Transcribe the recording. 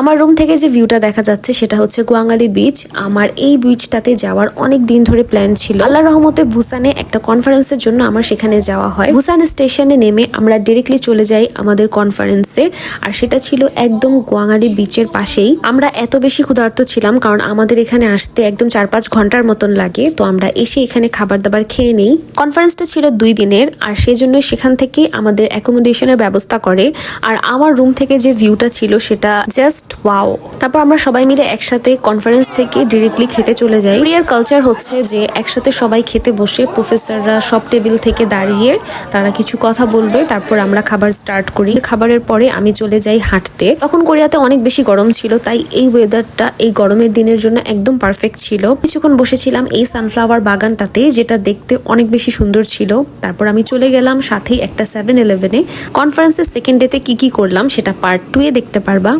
আমার রুম থেকে যে ভিউটা দেখা যাচ্ছে সেটা হচ্ছে গোয়াঙ্গালি বিচ আমার এই বিচটাতে যাওয়ার অনেক দিন ধরে প্ল্যান ছিল। আল্লাহ রহমতে ভুসানে একটা কনফারেন্সের জন্য আমার সেখানে যাওয়া হয়। ভুসান স্টেশনে নেমে আমরা ডিরেক্টলি চলে যাই আমাদের কনফারেন্সে আর সেটা ছিল একদম গোয়াঙ্গালি বিচের পাশেই। আমরা এত বেশি ক্ষুধার্ত ছিলাম কারণ আমাদের এখানে আসতে একদম চার পাঁচ ঘণ্টার মতন লাগে। তো আমরা এসে এখানে খাবার দাবার খেয়ে নেই। কনফারেন্সটা ছিল দুই দিনের। আর সেই জন্য সেখান থেকে আমাদের অ্যাকোমোডেশনের ব্যবস্থা করে। আর আমার রুম থেকে যে ভিউটা ছিল সেটা জাস্ট ওয়াও তারপর আমরা সবাই মিলে একসাথে কনফারেন্স থেকে ডিরেক্টলি খেতে চলে যাই। কোরিয়ার কালচার হচ্ছে যে একসাথে সবাই খেতে বসে প্রফেসররা সব টেবিল থেকে দাঁড়িয়ে তারা কিছু কথা বলবে, তারপর আমরা খাবার স্টার্ট করি। খাবারের পরে আমি চলে যাই হাঁটতে। তখন কোরিয়াতে অনেক বেশি গরম ছিল, তাই এই ওয়েদারটা এই গরমের দিনের জন্য একদম পারফেক্ট ছিল। কিছুক্ষণ বসেছিলাম এই সানফ্লাওয়ার বাগানটাতে, যেটা দেখতে অনেক বেশি সুন্দর ছিল। তারপর আমি চলে গেলাম সাথেই একটা সেভেন ইলেভেনে কনফারেন্সের সেকেন্ড ডেতে কি কি করলাম সেটা পার্ট টু এ দেখতে পারবা।